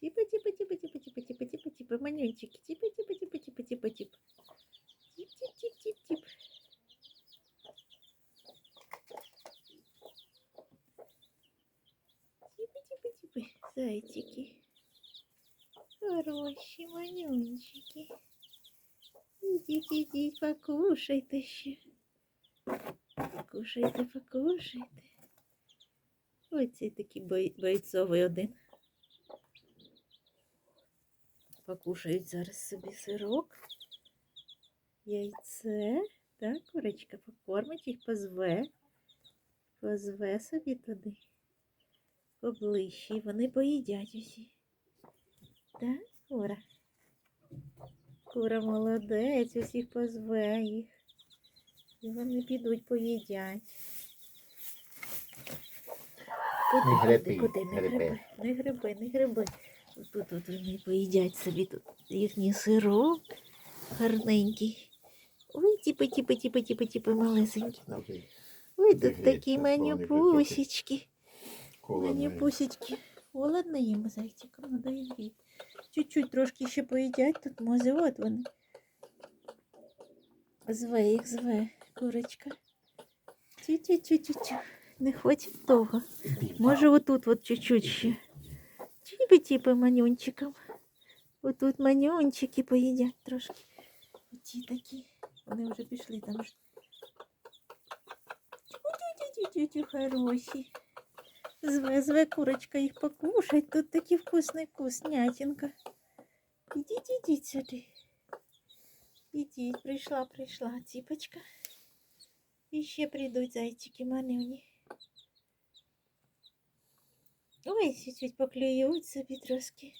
Типа, типа, типа, типа, типа, типа, типа, типа, манюнчики. Типа, типа, типа, типа, типа, типа. Тип, тип, тип, тип, тип. Типа, типа, типа, зайчики. Хороші манюнчики. Ідіть, ідіть, покушайте ще. Покушайте, покушайте. Ой, цей такий бой- бойцовий один. Покушають зараз собі сирок, яйце. Так, курочка покормить їх, позве. Позве собі туди. Поближче. І вони поїдять усі. Так, кура? Кура молодець, усіх позве їх. І вони підуть поїдять. Куди, Не куди, куди? Не гриби. гриби, не гриби, не гриби. Тут от вони поїдять собі тут їхній сирок гарненький. Ой, тіпи, тіпи, тіпи, тіпи, тіпи, малесенькі. Ой, тут такі вони манюпусечки. Холодно. Їм зайчикам, надо їм гріти. Чуть-чуть трошки ще поїдять, тут може, от вони. Зве їх, зве, курочка. Тю-тю-тю-тю-тю. Не хоче того. Може, отут от чуть-чуть ще. Чіпи-тіпи манюнчиком. Отут манюнчики поїдять трошки. Оті такі. Вони вже пішли там. ж. Тю-тю-тю-тю-тю, хороші. Зве, зве курочка їх покушать. Тут такі вкусні вкуснятинка. Ідіть, ідіть сюди. Ідіть, прийшла, прийшла ціпочка. І ще прийдуть зайчики манюні. Ой, чуть-чуть поклюють собі трошки.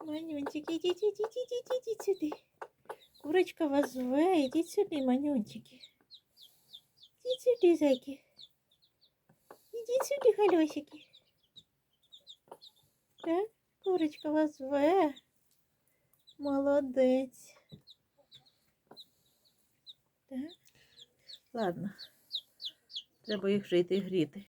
Манюнчики, ідіть, ідіть, ідіть, ідіть сюди. Курочка вас зве, ідіть сюди, манюнчики. Ідіть сюди, зайки. Ідіть сюди, хальосики. Так, курочка вас зве. Молодець. Так. Ладно. Треба їх вже йти гріти.